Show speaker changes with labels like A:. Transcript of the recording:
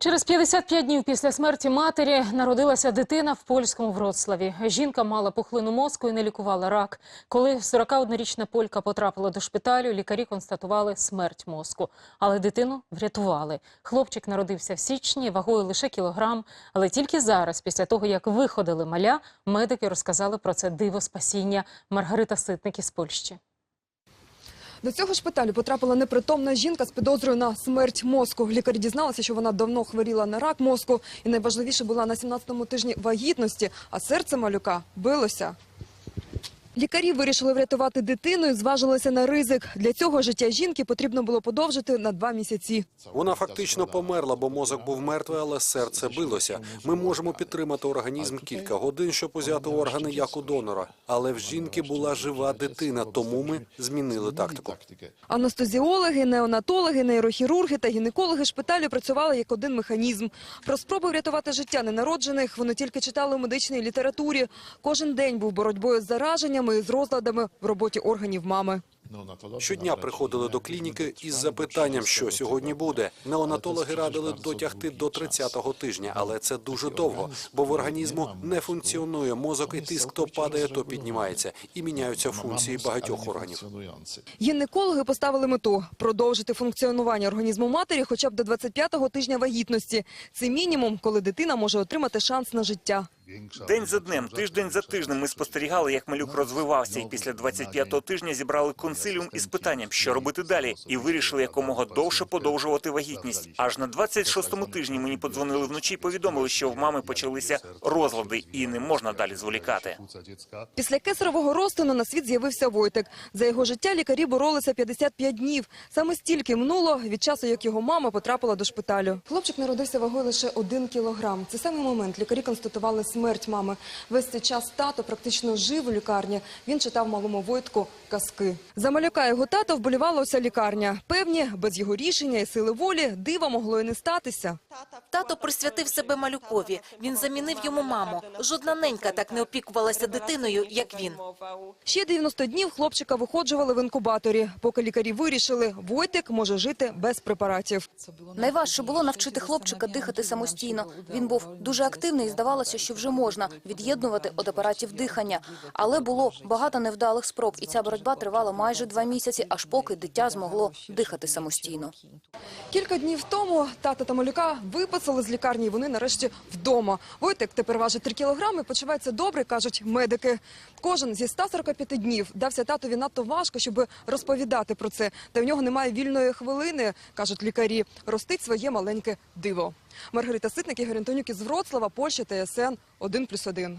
A: Через 55 днів після смерті матері народилася дитина в польському Вроцлаві. Жінка мала пухлину мозку і не лікувала рак. Коли 41-річна полька потрапила до шпиталю, лікарі констатували смерть мозку. Але дитину врятували. Хлопчик народився в січні, вагою лише кілограм. Але тільки зараз, після того, як виходили маля, медики розказали про це диво спасіння. Маргарита Ситник із Польщі.
B: До цього шпиталю потрапила непритомна жінка з підозрою на смерть мозку. Лікарі дізналися, що вона давно хворіла на рак мозку і найважливіше була на 17-му тижні вагітності, а серце малюка билося. Лікарі вирішили врятувати дитину і зважилися на ризик. Для цього життя жінки потрібно було подовжити на два місяці.
C: Вона фактично померла, бо мозок був мертвий, але серце билося. Ми можемо підтримати організм кілька годин, щоб узяти органи як у донора. Але в жінки була жива дитина, тому ми змінили тактику.
B: Анестезіологи, неонатологи, нейрохірурги та гінекологи шпиталю працювали як один механізм. Про спроби врятувати життя ненароджених вони тільки читали у медичній літературі. Кожен день був боротьбою з зараженнями і з розладами в роботі органів мами.
C: Щодня приходили до клініки із запитанням, що сьогодні буде. Неонатологи радили дотягти до 30-го тижня, але це дуже довго, бо в організму не функціонує мозок, і тиск то падає, то піднімається, і міняються функції багатьох органів.
B: Гінекологи поставили мету – продовжити функціонування організму матері хоча б до 25-го тижня вагітності. Це мінімум, коли дитина може отримати шанс на життя.
D: День за днем, тиждень за тижнем ми спостерігали, як малюк розвивався, і після 25-го тижня зібрали консиліум із питанням, що робити далі, і вирішили якомога довше подовжувати вагітність. Аж на 26-му тижні мені подзвонили вночі і повідомили, що в мами почалися розлади, і не можна далі зволікати.
B: Після кесарового розтину на світ з'явився Войтик. За його життя лікарі боролися 55 днів. Саме стільки минуло від часу, як його мама потрапила до шпиталю. Хлопчик народився вагою лише один кілограм. Це саме момент лікарі констатували смерть мами. Весь цей час тато практично жив у лікарні. Він читав малому Войтку казки. За малюка його тата вболівала уся лікарня. Певні, без його рішення і сили волі дива могло і не статися.
E: Тато присвятив себе малюкові. Він замінив йому маму. Жодна ненька так не опікувалася дитиною, як він.
B: Ще 90 днів хлопчика виходжували в інкубаторі, поки лікарі вирішили, Войтик може жити без препаратів.
F: Найважче було навчити хлопчика дихати самостійно. Він був дуже активний і здавалося, що вже можна від'єднувати від апаратів дихання. Але було багато невдалих спроб, і ця боротьба тривала майже два місяці, аж поки дитя змогло дихати самостійно.
B: Кілька днів тому тата та малюка виписали з лікарні, і вони нарешті вдома. Войтик тепер важить 3 кілограми, почувається добре, кажуть медики. Кожен зі 145 днів дався татові надто важко, щоб розповідати про це. Та в нього немає вільної хвилини, кажуть лікарі. Ростить своє маленьке диво. Маргарита Ситник, Ігор Антонюк із Вроцлава, Польща, ТСН 1+,1.